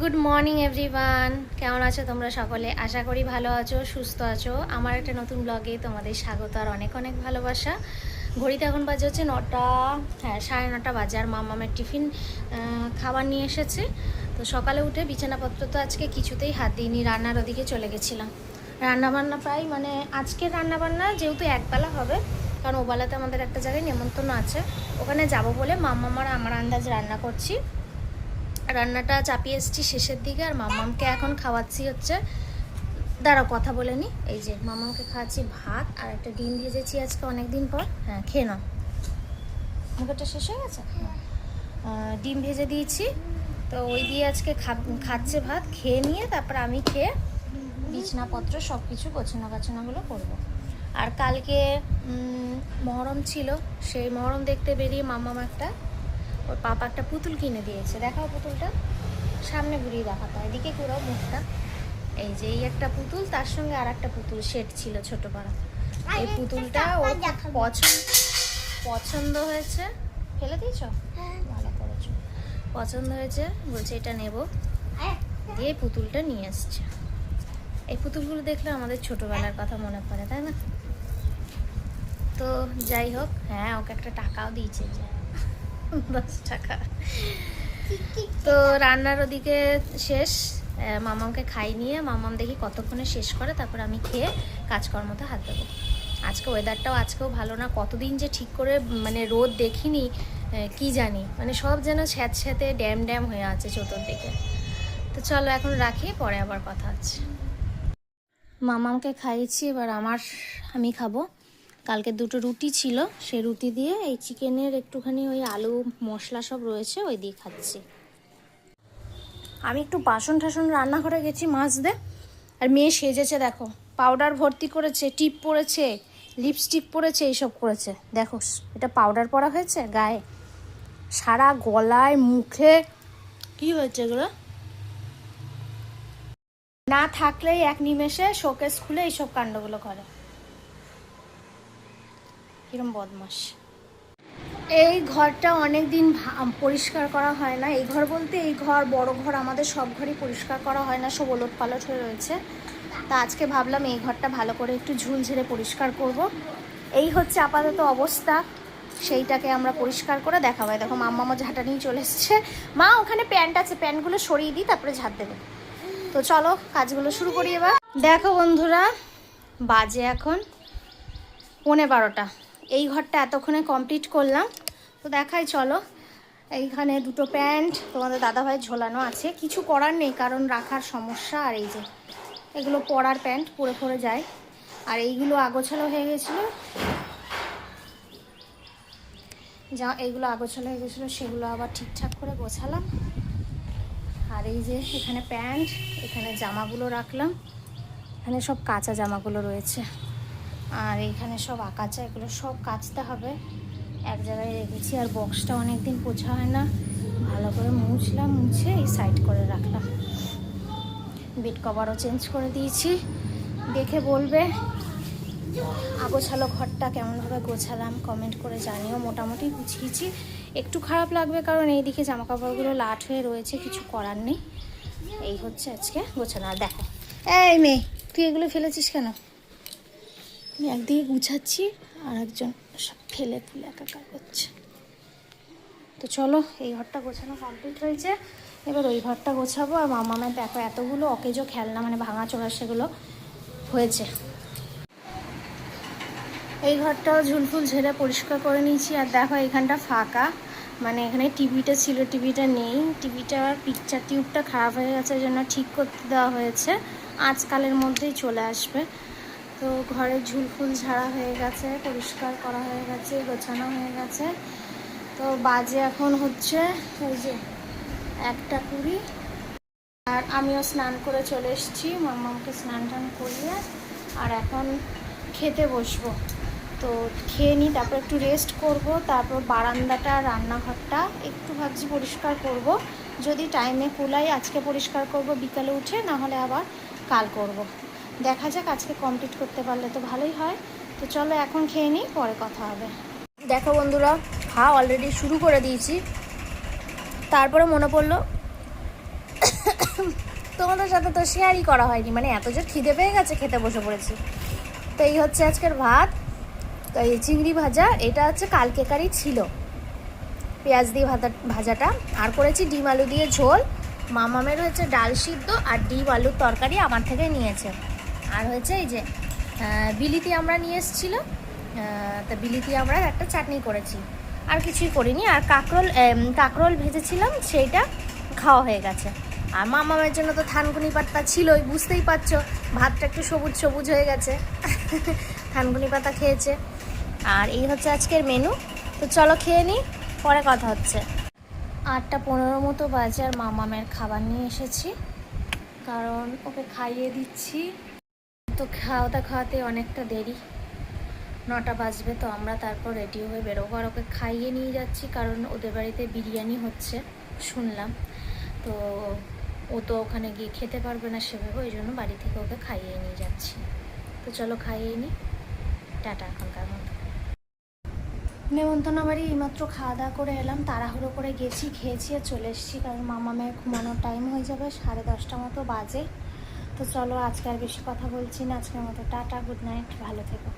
Good morning everyone কেমন আছো তোমরা সকলে? আশা করি ভালো আছো, সুস্থ আছো। আমার একটা নতুন ব্লগে তোমাদের স্বাগত আর অনেক অনেক ভালোবাসা। ঘড়িতে এখন বাজে হচ্ছে নটা হ্যাঁ সাড়ে নটা বাজে আর মামামের টিফিন খাবার নিয়ে এসেছে। তো সকালে উঠে বিছানাপত্র তো আজকে কিছুতেই হাত দিইনি, রান্নার ওদিকে চলে গেছিলাম। রান্নাবান্না প্রায় মানে আজকের রান্নাবান্না যেহেতু একবেলা হবে, কারণ ওবেলাতে আমাদের একটা জায়গায় নেমন্তন্ন আছে। ওখানে যাব বলে মাম্মামার আমার আন্দাজ রান্না করছি। রান্নাটা চাপিয়ে এসেছি শেষের দিকে আর মামামকে এখন খাওয়াচ্ছি হচ্ছে দাঁড়াও কথা বলে নি। এই যে মামামকে খাওয়াচ্ছি ভাত আর একটা ডিম ভেজেছি আজকে অনেক দিন পর। হ্যাঁ খেয়ে নাও। মুখটা শেষ হয়ে গেছে? ডিম ভেজে দিয়েছি। তো ওই দিয়ে আজকে খা- খাচ্ছে ভাত খেয়ে নিয়ে তারপর আমি খেয়ে বিছনাপত্র সব কিছু গোছানো গাছানোগুলো করব। আর কালকে মহরম ছিল সেই মহরম দেখতে বেরিয়ে মামাম একটা ওর পাপা একটা পুতুল কিনে দিয়েছে। দেখাও পুতুলটা। সামনে ঘুরিয়ে দেখাতো। এদিকে পুরো মুখটা। এই যে এই একটা পুতুল তার সঙ্গে আর একটা পুতুল সেট ছিল ছোট পাড়া এই পুতুলটা ওর পছন্দ পছন্দ হয়েছে। ফেলে দিয়েছ? ভালো করেছ। পছন্দ হয়েছে? বলছে এটা নেব। দিয়ে পুতুলটা নিয়ে এসছে। এই পুতুলগুলো দেখলে আমাদের ছোটবেলার কথা মনে পড়ে তাই না? তো যাই হোক হ্যাঁ ওকে একটা টাকাও দিয়েছে। যে তো রান্নার ওদিকে শেষ। মামামকে খাই নিয়ে মামাম দেখি কতক্ষণে শেষ করে, তারপর আমি খেয়ে কাজকর্মতে হাত দেবো। আজকে ওয়েদারটাও আজকেও ভালো না। কতদিন যে ঠিক করে মানে রোদ দেখিনি কি জানি। মানে সব যেন স্যাঁত স্যাঁতে ড্যাম ড্যাম হয়ে আছে চতুর্দিকে। তো চলো এখন রাখি, পরে আবার কথা আছে মামামকে খাইয়েছি, এবার আমার, আমি খাব। কালকে দুটো রুটি ছিল সেই রুটি দিয়ে এই চিকেনের একটুখানি ওই আলু, মশলা সব রয়েছে, ওই দিয়ে খাচ্ছি। আমি একটু বাসন টাসন রান্নাঘরে গেছি মাছ দে আর মেয়ে সেজেছে, দেখো। পাউডার ভর্তি করেছে, টিপ পরেছে লিপস্টিক পরেছে এইসব করেছে। দেখো, এটা পাউডার পরা হয়েছে গায়ে। সারা গলায়, মুখে। কি হয়েছে এগুলো? না থাকলেই এক নিমেষে শোকেস খুলে এইসব কাণ্ডগুলো করে। কিরম বদমাস এই ঘরটা অনেক দিন পরিষ্কার করা হয় না। এই ঘর বলতে এই ঘর, বড় ঘর, আমাদের সব ঘরই পরিষ্কার করা হয় না, সব ওলট পালট হয়ে রয়েছে। তা আজকে ভাবলাম এই ঘরটা ভালো করে একটু ঝুল ঝেড়ে পরিষ্কার করব। এই হচ্ছে আপাতত অবস্থা। সেইটাকে আমরা পরিষ্কার করে দেখাবো। এই দেখো, মাম্মা আমার ঝাঁটা নিয়ে চলে এসছে। মা, ওখানে প্যান্ট আছে, প্যান্টগুলো সরিয়ে দিই, তারপরে ঝাঁট দেবে। তো চলো, কাজগুলো শুরু করি এবার। দেখো বন্ধুরা, বাজে এখন পৌনে বারোটা। এই ঘরটা এতক্ষণে কমপ্লিট করলাম। তো দেখাই, চলো। এইখানে দুটো প্যান্ট, তোমাদের দাদাভাই ঝোলানো আছে। কিছু করার নেই, কারণ রাখার সমস্যা, আর এই যে এগুলো পরার প্যান্ট পরে পরে যায়। আর এইগুলো আগোছালো হয়ে গেছিল। যা, এইগুলো আগোছালো হয়ে গেছিল, সেগুলো আবার ঠিকঠাক করে গোছালাম। আর এই যে এখানে প্যান্ট, এখানে জামাগুলো রাখলাম। এখানে সব কাঁচা জামাগুলো রয়েছে। আর এখানে সব আকাচা, এগুলো সব কাচতে হবে। এক জায়গায় রেখেছি আর বক্সটা অনেক দিন পোছা হয় না। ভালো করে মুছলাম, মুছে এই সাইড করে রাখলাম। বেড কভারও চেঞ্জ করে দিয়েছি। দেখে বলবে, আগোছালো ঘরটা কেমনভাবে গোছালাম কমেন্ট করে জানিও। মোটামুটি গুছিয়েছি। একটু খারাপ লাগবে কারণ এইদিকে জামা কাপড়গুলো লাট হয়ে রয়েছে, কিছু করার নেই। এই হচ্ছে আজকে গোছানো। আর দেখো। এই মেয়ে, তুই এগুলো ফেলেছিস কেন? আমি একদিকে গুছাচ্ছি আর একজন সব ফেলে ফুলে একাকার করছে। তো চলো, এই ঘরটা গোছানো কমপ্লিট হয়েছে। এবার ওই ঘরটা গোছাবো। আর মামা মামামের দেখো, এতগুলো অকেজো খেলনা মানে ভাঙা চোরা সেগুলো হয়েছে। এই ঘরটাও ঝুলফুল ঝেড়ে পরিষ্কার করে নিয়েছি। আর দেখো এখানটা ফাঁকা। মানে এখানে টিভিটা ছিল, টিভিটা নেই। টিভিটার পিকচার টিউবটা খারাপ হয়ে গেছে জন্য ঠিক করতে দেওয়া হয়েছে। আজকালের মধ্যেই চলে আসবে। তো ঘরের ঝুলফুল ঝাড়া হয়ে গেছে, পরিষ্কার করা হয়ে গেছে, গোছানো হয়ে গেছে। তো বাজে এখন হচ্ছে ওই যে একটা কুড়ি। আর আমিও স্নান করে চলে এসেছি মাম্মাকে স্নান টান করিয়ে। আর এখন খেতে বসবো। তো খেয়ে নিই, তারপর একটু রেস্ট করব, তারপর বারান্দাটা, রান্নাঘরটা একটু ভাবছি পরিষ্কার করব। যদি টাইমে কুলাই আজকে পরিষ্কার করব, বিকালে উঠে, না হলে আবার কাল করব। দেখা যাক আজকে কমপ্লিট করতে পারলে তো ভালোই হয়। তো চলো এখন খেয়ে নিই, পরে কথা হবে। দেখো বন্ধুরা খাওয়া অলরেডি শুরু করে দিয়েছি। তারপরে মনে পড়ল, তোমাদের সাথে তো শেয়ারই করা হয়নি। মানে এত যে খিদে পেয়ে গেছে খেতে বসে পড়েছি। তো এই হচ্ছে আজকের ভাত। তো এই চিংড়ি ভাজা, এটা হচ্ছে কালকেকারই ছিল। পেঁয়াজ দিয়ে ভাজা, ভাজাটা। আর করেছি ডিম আলু দিয়ে ঝোল। মামামের হচ্ছে ডাল সিদ্ধ আর ডিম আলুর তরকারি আমার থেকে নিয়েছে। আর হয়েছে এই যে বিলিতি আমরা নিয়ে এসেছিল তা বিলিতি আমরা একটা চাটনি করেছি। আর কিছুই করিনি, আর কাকরোল কাকরোল ভেজেছিলাম, সেইটা খাওয়া হয়ে গেছে। আর মামামের জন্য তো থানকুনি পাতা ছিলই, বুঝতেই পারছ, ভাতটা একটু সবুজ সবুজ হয়ে গেছে। থানকুনি পাতা খেয়েছে। আর এই হচ্ছে আজকের মেনু। তো চলো খেয়ে নিই পরে কথা হচ্ছে। আটটা পনেরো মতো বাজে আর মামামের খাবার নিয়ে এসেছি। কারণ ওকে খাইয়ে দিচ্ছি। তো খাওয়াতে খাওয়াতে অনেকটা দেরি। নটা বাজবে তো আমরা তারপর রেডি হয়ে বেরোবো। আর ওকে খাইয়ে নিয়ে যাচ্ছি কারণ ওদের বাড়িতে বিরিয়ানি হচ্ছে, শুনলাম। তো ও তো ওখানে গিয়ে খেতে পারবে না সেভাবে, ওই জন্য বাড়ি থেকে ওকে খাইয়ে নিয়ে যাচ্ছি। তো চলো খাইয়ে নিই টাটা এখনকার মতো। নেমন্তন্ন বাড়ি এইমাত্র খাওয়া দাওয়া করে এলাম। তাড়াহুড়ো করে গেছি, খেয়েছি আর চলে এসেছি কারণ মামা মেয়ে ঘুমানোর টাইম হয়ে যাবে সাড়ে দশটা মতো বাজে। তো চলো আজকে আর বেশি কথা বলছি না। আজকের মতো টাটা গুড নাইট ভালো থেকো।